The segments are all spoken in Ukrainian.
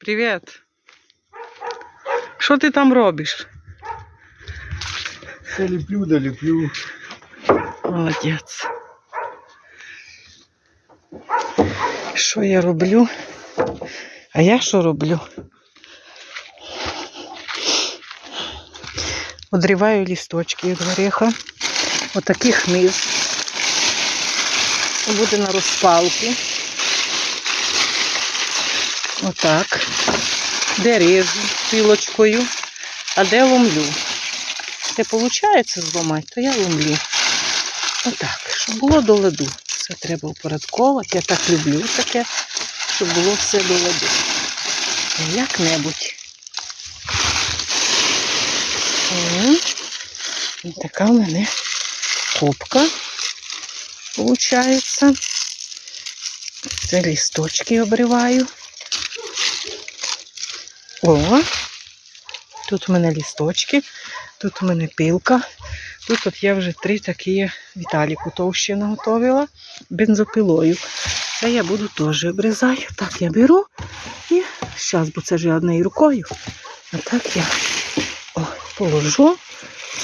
Привіт. Що ти там робиш? Все ліплю, да ліплю. Молодець. Що я роблю? А я що роблю? Одріваю лісточки від гореха. Отакий хмиз. Буде на розпалку. Отак. Де режу пилочкою, а де ломлю. Не виходить зламати, то я ломлю. Отак, щоб було до ладу. Все треба упорядковувати. Я так люблю таке, щоб було все до ладу. Як-небудь. І така в мене кубка виходить. Це лісточки обриваю. О, тут у мене лісточки, тут у мене пилка. Тут от я вже три такі Віталіку товщі наготовила бензопилою. Це я буду теж обрізати. Так я беру і зараз, бо це ж однією рукою. А так я о, положу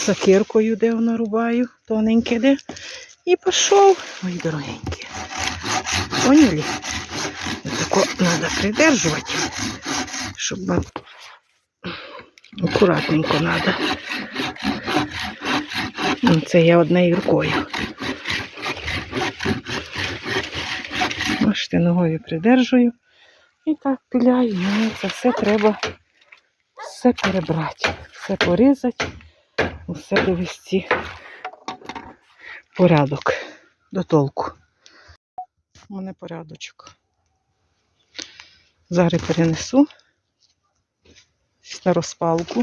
сакиркою, де вона рубаю, тоненьке де. І пішов. Ой, дорогенькі. Поняли? Тако треба придержувати, щоб вам акуратненько треба. Ну, Це я однією рукою. Бачите, ногою придержую. І так піляю. Мені це все треба все перебрати, все порізати, усе довести порядок до толку. У мене порядочок. Зараз перенесу на розпалку.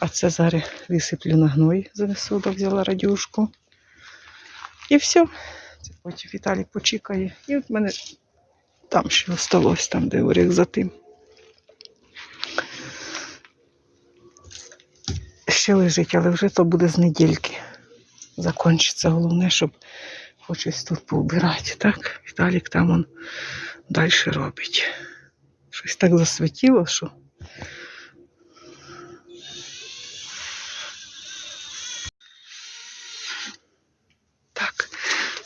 А це зараз висиплю на гной, занесу, взяла радюшку. І все. Це потім Віталій почекає. І от в мене там ще осталось, там, де оріх за тим. Ще лежить, але вже то буде з недільки. Закончиться. Головне, щоб хоч тут поубирати. Так, Віталік там он далі робить. Щось так засвітіло, що. Так,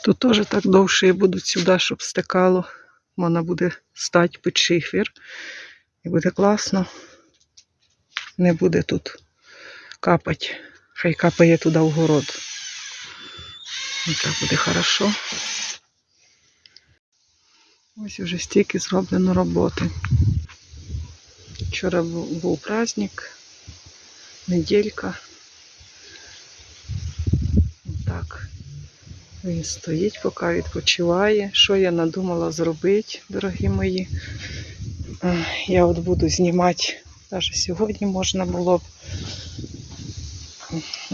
тут теж так довше будуть сюди, щоб стекало. Вона буде стати під шифер. І буде класно. Не буде тут капати. Хай капає туди в город. І так буде хорошо. Ось уже стільки зроблено роботи. Вчора був праздник, неділька. Так. Він стоїть, поки відпочиває. Що я надумала зробити, дорогі мої? Е, Я от буду знімати, навіть сьогодні можна було б.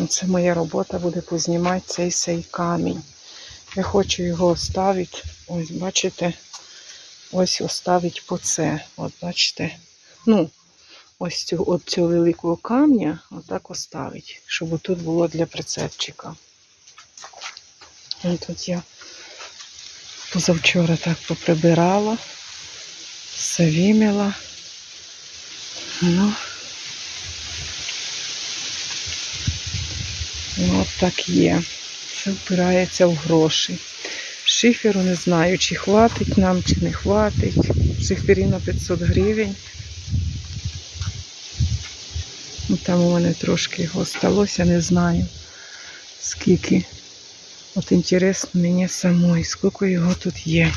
Це моя робота буде познімати цей сей камінь. Я хочу його оставити. Ось, бачите, ось оставити по це. От бачите. Ну, ось цю, от цього великого камня отак оставити, щоб тут було для прицепчика. Тут я позавчора так поприбирала, все виміла. Ну, ну от так є. Це впирається в гроші. Шиферу не знаю, чи хватить нам, чи не хватить. Шифері на 500 гривень. Ну, Там у мене трошки його сталося, не знаю скільки. От інтересно мені самой, скільки його тут є.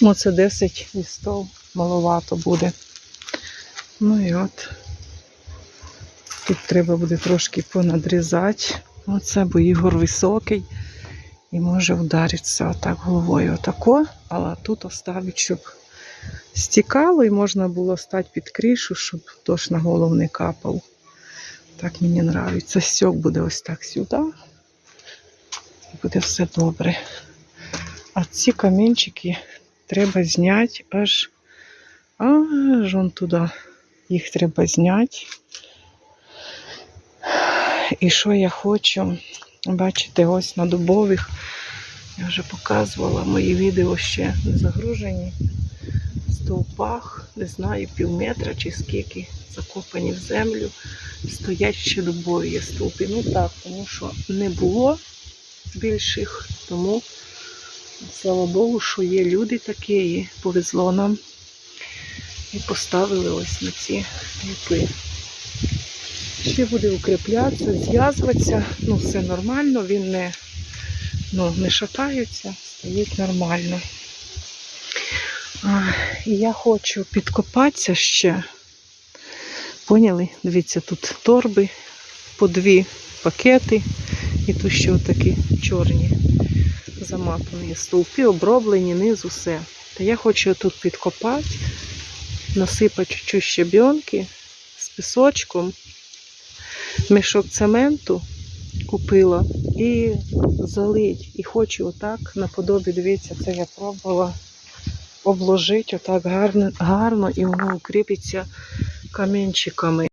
Ну, це 10 листов, маловато буде. Ну і от тут треба буде трошки понадрізати. Оце, бо Ігор високий і може вдаритися отак головою отако, але тут оставить, щоб стікало і можна було стати під кришу, щоб дощ на голову не капав. Так мені подобається. Стьок буде ось так сюди. І буде все добре. А ці камінчики треба зняти аж аж он туди. Їх треба зняти. І що я хочу? Бачите, ось на дубових Я вже показувала мої відео ще не загружені. Стовпах, не знаю, пів метра чи скільки закопані в землю. Стоять ще дубові стовпи. Ну так, тому що не було більших, тому слава Богу, що є люди такі, і повезло нам. І поставили ось на ці ліпи. Ще буде укріплятися, зв'язуватися. Ну, все нормально, він не, ну, не шатається, стоїть нормально. І я хочу підкопатися ще. Поняли? Дивіться, тут торби по дві пакети, і тут ще отакі чорні заматані стовпи, оброблені, низ усе. Та я хочу тут підкопати, насипати чуть-чуть щебенки з пісочком, мішок цементу купила і залить. І хочу отак наподобі, дивіться, це я пробувала обложити отак гарно, гарно і воно укріпиться камінчиками.